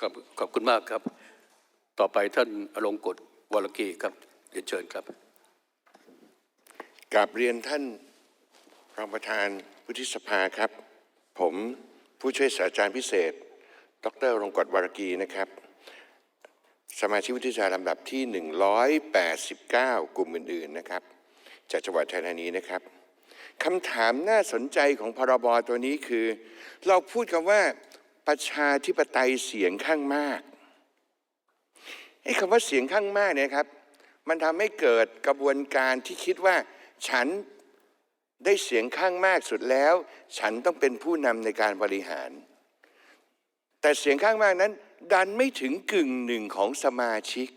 ครับขอบคุณมากครับ ต่อไปท่านอลงกฎวรกีครับเรียนเชิญครับกราบเรียนท่านรองประธานวุฒิสภาครับ ผมผู้ช่วยศาสตราจารย์พิเศษ ดรรงกฎวรกีนะครับ สมาชิกวุฒิสภาลำดับที่ 189 กลุ่มอื่นๆนะครับ จากจังหวัดไทยธานีนะครับคำถามน่าสนใจของพรบตัวนี้คือ เราพูดคำว่า ประชาธิปไตยเสียงข้างมากไอ้คำว่าเสียงข้างมากเนี่ยครับ มันทำให้เกิดกระบวนการที่คิดว่า ฉันได้เสียงข้างมากสุดแล้ว ฉันต้องเป็นผู้นำในการบริหาร แต่เสียงข้างมากนั้น ดันไม่ถึงกึ่งหนึ่งของสมาชิก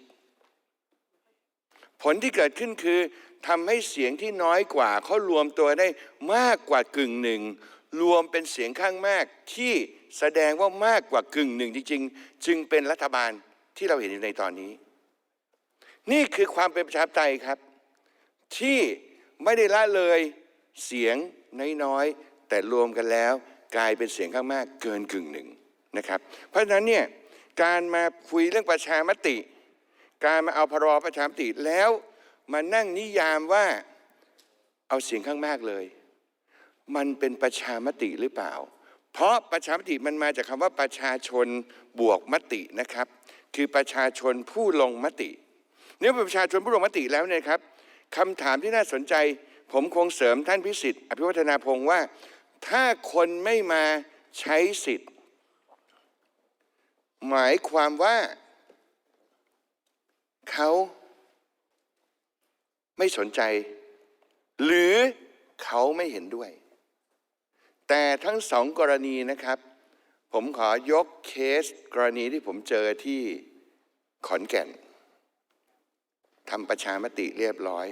ผลที่เกิดขึ้นคือทำให้เสียงที่น้อยกว่าเขารวมตัวได้มากกว่ากึ่งหนึ่ง รวมเป็นเสียงข้างมากที่แสดงว่ามากกว่ากึ่งหนึ่งจริงๆ จึงเป็นรัฐบาลที่เราเห็นอยู่ในตอนนี้ นี่คือความเป็นประชาธิปไตยครับ ที่ไม่ได้ละเลยเสียงน้อยๆ แต่รวมกันแล้วกลายเป็นเสียงข้างมากเกินกึ่งหนึ่งนะครับ เพราะฉะนั้นเนี่ยการมาคุยเรื่องประชามติ การมาเอาพรบประชามติแล้วมานั่งนิยามว่าเอาเสียงข้างมากเลย มันเป็นประชามติหรือเปล่า เพราะประชามติมันมาจากคำว่าประชาชนบวกมตินะครับ คือประชาชนผู้ลงมติ เนี่ยเป็นประชาชนผู้ลงมติแล้วเนี่ยครับคำถามที่น่าสนใจ ผมคงเสริมท่านพิสิทธิ์อภิวัฒนาพงศ์ว่า ถ้าคนไม่มาใช้สิทธิ์ หมายความว่าเขาไม่สนใจ หรือเขาไม่เห็นด้วย แต่ทั้งสองกรณีนะครับ ผมขอยกเคสกรณีที่ผมเจอที่ขอนแก่นทำประชามติเรียบร้อย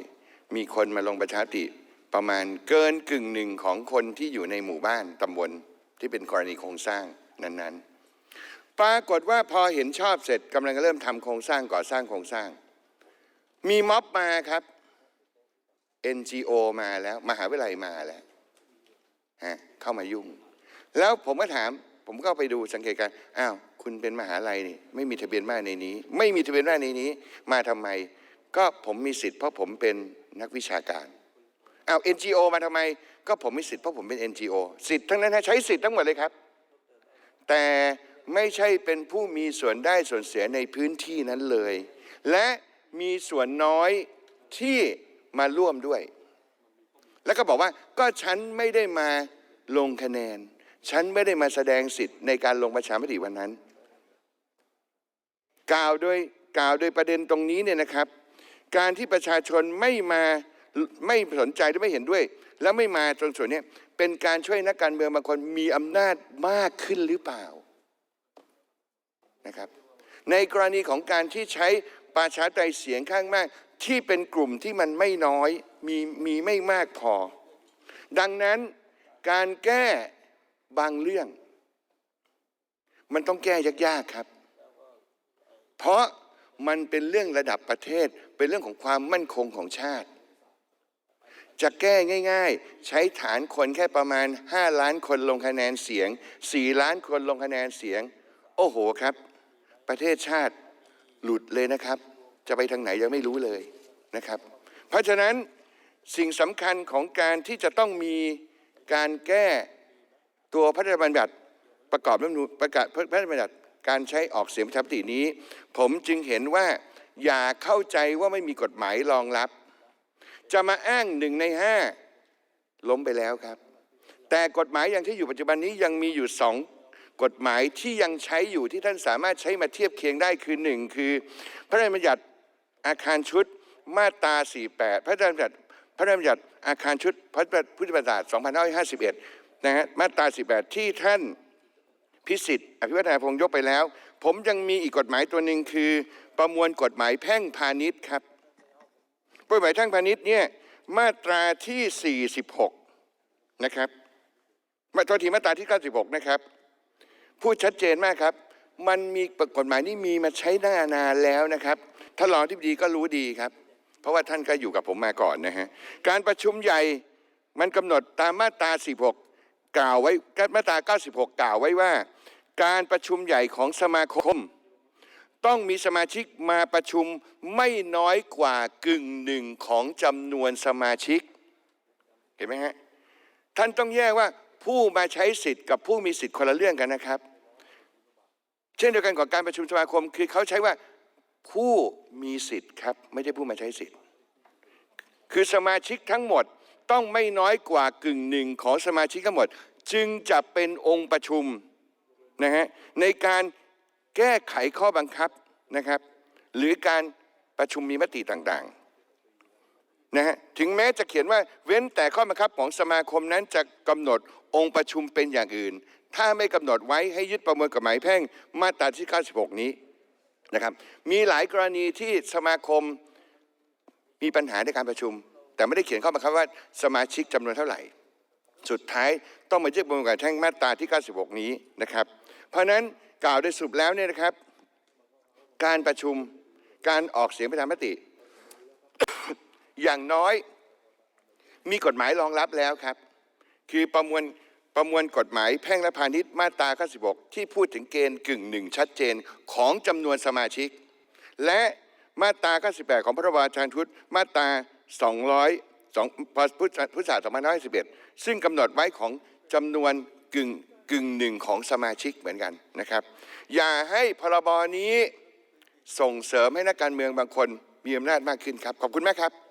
มีคนมาลงประชามติประมาณเกินกึ่งหนึ่งของคนที่อยู่ในหมู่บ้านตำบลที่เป็นกรณีโครงสร้างนั้นๆ ปรากฏว่าพอเห็นชอบเสร็จกำลังเริ่มทำโครงสร้างก่อสร้างโครงสร้าง มีม็อบมาครับ NGO มาแล้ว มหาวิทยาลัยมาแล้ว เข้ามายุ่ง แล้วผมก็ถาม ผมก็ไปดูสังเกตการอ้าวคุณเป็นมหาลัยนี่ไม่มีทะเบียนบ้านในนี้ ไม่มีทะเบียนบ้านในนี้ มาทำไม ก็ผมมีสิทธิ์เพราะผมเป็นนักวิชาการอ้าว NGO มาทำไม ก็ผมมีสิทธิ์เพราะผมเป็น NGO สิทธิ์ทั้งนั้นใช้สิทธิ์ทั้งหมดเลยครับ แต่ไม่ใช่เป็นผู้มีส่วนได้ส่วนเสียในพื้นที่นั้นเลย และมีส่วนน้อยที่มาร่วมด้วย แล้วก็บอกว่าก็ฉันไม่ได้มาลงคะแนน ฉันไม่ได้มาแสดงสิทธิ์ในการลงประชามติวันนั้น กล่าวโดยกล่าวโดยประเด็นตรงนี้เนี่ยนะครับ การที่ประชาชนไม่มาไม่สนใจหรือไม่เห็นด้วย แล้วไม่มาตรงส่วนนี้เป็นการช่วยนักการเมืองบางคนมีอำนาจมากขึ้นหรือเปล่านะครับ ในกรณีของการที่ใช้ประชาธิปไตยเสียงข้างมาก ที่เป็นกลุ่มที่มันไม่น้อยมีมีไม่มากพอ ดังนั้นการแก้บางเรื่อง มันต้องแก้ยากๆครับ เพราะมันเป็นเรื่องระดับประเทศ เป็นเรื่องของความมั่นคงของชาติ จะแก้ง่าย ๆ ใช้ฐานคนแค่ประมาณ 5 ล้านคนลงคะแนนเสียง 4 ล้านคนลงคะแนนเสียง โอ้โหครับ ประเทศชาติหลุดเลยนะครับ จะไปทางไหนยังไม่รู้เลยนะครับ เพราะฉะนั้นสิ่งสำคัญของการที่จะต้องมีการแก้ตัวพระราชบัญญัติประกอบรัฐธรรมนูญประกาศพระราชบัญญัติการใช้ออกเสียงประชามตินี้ ผมจึงเห็นว่าอย่าเข้าใจว่าไม่มีกฎหมายรองรับ จะมาอ้างหนึ่งในห้าล้มไปแล้วครับ แต่กฎหมายอย่างที่อยู่ปัจจุบันนี้ยังมีอยู่สองกฎหมายที่ยังใช้อยู่ที่ท่านสามารถใช้มาเทียบเคียงได้คือหนึ่งคือ พระราชบัญญัติ อาคารชุดมาตรา 48 พระราชบัญญัติพระราชบัญญัติอาคารชุดพระพุทธศักราช2551 นะฮะมาตรา18ที่ท่านพิสิทธิ์อภิวัฒนาพงศ์ยกไปแล้ว ผมยังมีอีกกฎหมายตัวหนึ่งคือ ประมวลกฎหมายแพ่งพาณิชย์ครับกฎหมายแพ่งพาณิชย์เนี่ยมาตราที่ 46 นะครับมาตัวทีมาตราที่ 96 นะครับ พูดชัดเจนมากครับ มันมีกฎหมายนี้มีมาใช้นานานแล้วนะครับ ท่านรองที่ดีก็รู้ดีครับ เพราะว่าท่านก็อยู่กับผมมาก่อนนะฮะการประชุมใหญ่มันกำหนดตามมาตรา46กล่าวไว้มาตรา96 กล่าวไว้ว่า การประชุมใหญ่ของสมาคม ต้องมีสมาชิกมาประชุมไม่น้อยกว่ากึ่งหนึ่งของจำนวนสมาชิก เห็นไหมฮะท่านต้องแยกว่าผู้มาใช้สิทธิ์กับผู้มีสิทธิ์คนละเรื่องกันนะครับ เช่นเดียวกันกับการประชุมสมาคมคือเขาใช้ว่า ผู้มีสิทธิ์ครับ ไม่ใช่ผู้มาใช้สิทธิ์ คือสมาชิกทั้งหมดต้องไม่น้อยกว่ากึ่งหนึ่งของสมาชิกทั้งหมด จึงจะเป็นองค์ประชุมนะฮะในการแก้ไขข้อบังคับนะครับ หรือการประชุมมีมติต่างๆนะฮะถึงแม้จะเขียนว่าเว้นแต่ข้อบังคับของสมาคมนั้นจะกำหนดองค์ประชุมเป็นอย่างอื่น ถ้าไม่กำหนดไว้ให้ยึดประมวลกฎหมายแพ่งมาตราที่ 96 นี้ นะครับ มีหลายกรณีที่สมาคมมีปัญหาในการประชุม แต่ไม่ได้เขียนข้อบังคับว่าสมาชิกจำนวนเท่าไหร่ สุดท้ายต้องมายึดประมวลกฎหมายแพ่งมาตราที่ 96 นี้นะครับ เพราะฉะนั้นกล่าวโดยสรุปแล้วเนี่ยนะครับ การประชุมการออกเสียงประชามติ อย่างน้อยมีกฎหมายรองรับแล้วครับ คือประมวล ประมวลกฎหมายแพ่งและพาณิชย์มาตรา96ที่พูดถึงเกณฑ์กึ่งหนึ่งชัดเจนของจำนวนสมาชิก และมาตรา98ของพระบาชานุทูตมาตรา200 2พุทธพุทธศาสตร์2551ซึ่งกำหนดไว้ของจำนวนกึ่งกึ่งหนึ่งของสมาชิกเหมือนกันนะครับ อย่าให้พรบนี้ส่งเสริมให้นักการเมืองบางคนมีอำนาจมากขึ้นครับ ขอบคุณมากครับ